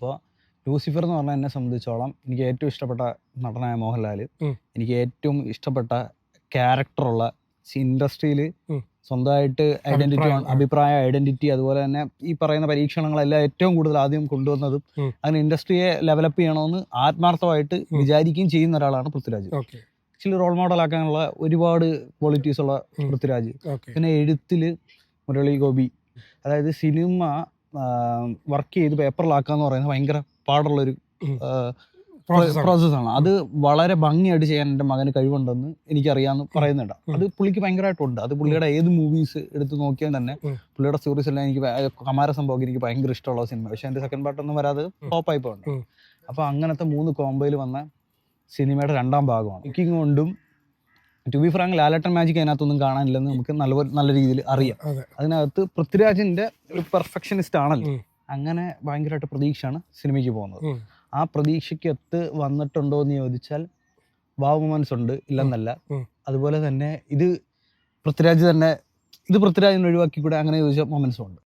അപ്പോൾ ലൂസിഫർ എന്ന് പറഞ്ഞാൽ എന്നെ സംബന്ധിച്ചോളം എനിക്ക് ഏറ്റവും ഇഷ്ടപ്പെട്ട നടനായ മോഹൻലാൽ എനിക്ക് ഏറ്റവും ഇഷ്ടപ്പെട്ട ക്യാരക്ടറുള്ള ഇൻഡസ്ട്രിയിൽ സ്വന്തമായിട്ട് ഐഡന്റിറ്റി അഭിപ്രായ. ഐഡന്റിറ്റി അതുപോലെ തന്നെ ഈ പറയുന്ന പരീക്ഷണങ്ങളെല്ലാം ഏറ്റവും കൂടുതൽ ആദ്യം കൊണ്ടുവന്നതും അങ്ങനെ ഇൻഡസ്ട്രിയെ ഡെവലപ്പ് ചെയ്യണമെന്ന് ആത്മാർത്ഥമായിട്ട്. വിചാരിക്കുകയും ചെയ്യുന്ന ഒരാളാണ് പൃഥ്വിരാജ്. ആക്ച്വലി റോൾ മോഡൽ ആക്കാനുള്ള ഒരുപാട് ക്വാളിറ്റീസ് ഉള്ള. പൃഥ്വിരാജ്. പിന്നെ എഴുത്തിൽ മുരളി ഗോപി. അതായത് സിനിമ വർക്ക് ചെയ്ത് പേപ്പറിലാക്കാന്ന് പറയുന്നത് ഭയങ്കര പാടുള്ളൊരു. പ്രോസസ്സാണ് അത് വളരെ ഭംഗിയായിട്ട് ചെയ്യാൻ എന്റെ മകന് കഴിവുണ്ടെന്ന് എനിക്കറിയാമെന്ന് പറയുന്നുണ്ട്. അത് പുള്ളിക്ക് ഭയങ്കരമായിട്ടുണ്ട് അത് പുള്ളിയുടെ ഏത് മൂവീസ് എടുത്ത് നോക്കിയാൽ തന്നെ. പുള്ളിയുടെ സ്റ്റോറീസ് എല്ലാം എനിക്ക് കമാര സംഭവം എനിക്ക് ഭയങ്കര ഇഷ്ടമുള്ള സിനിമ പക്ഷെ എന്റെ സെക്കൻഡ് പാർട്ടൊന്നും വരാതെ ടോപ്പായി പോകുന്നുണ്ട് ഉം. അപ്പോൾ അങ്ങനത്തെ മൂന്ന് കോംബോയിൽ വന്ന സിനിമയുടെ രണ്ടാം ഭാഗമാണ്. കുക്കിംഗ് കൊണ്ടും to be frank Lalettan magic അതിനകത്തൊന്നും കാണാനില്ലെന്ന് നമുക്ക് നല്ല നല്ല രീതിയിൽ അറിയാം. അതിനകത്ത് പൃഥ്വിരാജിന്റെ ഒരു പെർഫെക്ഷനിസ്റ്റ് ആണല്ലോ. അങ്ങനെ ഭയങ്കരമായിട്ട് പ്രതീക്ഷയാണ് സിനിമയ്ക്ക് പോകുന്നത്. ആ പ്രതീക്ഷയ്ക്ക് എത്ത് വന്നിട്ടുണ്ടോ എന്ന് ചോദിച്ചാൽ വാവ് മൊമെന്റ്സ് ഉണ്ട് ഇല്ലെന്നല്ല. അതുപോലെ തന്നെ ഇത് പൃഥ്വിരാജ് തന്നെ ഇത് പൃഥ്വിരാജിനെ ഒഴിവാക്കി കൂടെ അങ്ങനെ ചോദിച്ച മൊമെന്റ്സും ഉണ്ട്.